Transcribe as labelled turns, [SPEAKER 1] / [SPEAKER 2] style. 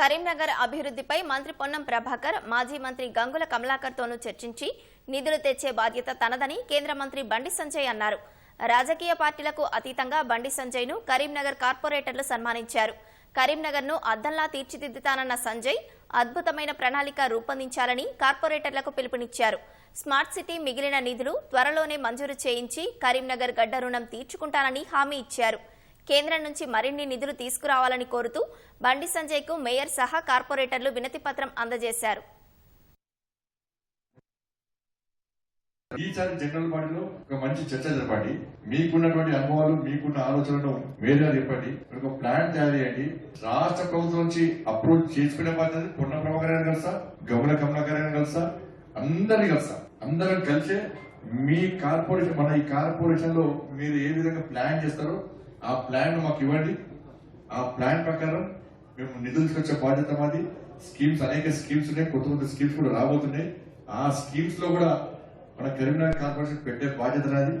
[SPEAKER 1] కరీంనగర్ అభివృద్ధిపై మంత్రి పొన్నం ప్రభాకర్ మాజీ మంత్రి గంగుల కమలాకర్తోనూ చర్చించి నిధులు తెచ్చే బాధ్యత తనదని కేంద్ర మంత్రి బండి సంజయ్ అన్నారు. రాజకీయ పార్టీలకు అతీతంగా బండి సంజయ్ను కరీంనగర్ కార్పొరేటర్లు సన్మానించారు. కరీంనగర్ను అద్దంలా తీర్చిదిద్దుతానన్న సంజయ్ అద్భుతమైన ప్రణాళిక రూపొందించాలని కార్పొరేటర్లకు పిలుపునిచ్చారు. స్మార్ట్ సిటీ మిగిలిన నిధులు త్వరలోనే మంజూరు చేయించి కరీంనగర్ గడ్డ రుణం తీర్చుకుంటానని హామీ ఇచ్చారు. కేంద్రం నుంచి మరిన్ని నిధులు తీసుకురావాలని కోరుతూ బండి సంజయ్కు మేయర్ సహా కార్పొరేటర్లు వినతి పత్రం అందజేశారు.
[SPEAKER 2] ఈసారి జనరల్ బాడీలో ఒక మంచి చర్చ జరపండి మీకున్నటువంటి అనుభవాలు మీకున్న ఆలోచనలు వేరుగా చెప్పండి ఒక ప్లాన్ తయారు చేయండి. రాష్ట్ర ప్రభుత్వం నుంచి అప్రూవ్ చేసుకునే బాధ్యత పొన్న ప్రభాకర్ గారిని కలుసా గమల కమలాకర్ గారిని కలుసా అందరిని కలుసా. అందరం కలిసే మీ కార్పొరేషన్ మన ఈ కార్పొరేషన్లో మీరు ఏ విధంగా ప్లాన్ చేస్తారో ఆ ప్లాన్ మాకు ఇవ్వండి. ఆ ప్లాన్ ప్రకారం మేము నిధులు తీసుకొచ్చే బాధ్యత మాది. స్కీమ్స్ అనేక స్కీమ్స్ ఉన్నాయి. కొత్త కొత్త స్కీమ్స్ కూడా రాబోతున్నాయి. ఆ స్కీమ్స్లో కూడా మన కరీంనగర్ కార్పొరేషన్ పెట్టే బాధ్యత నాది.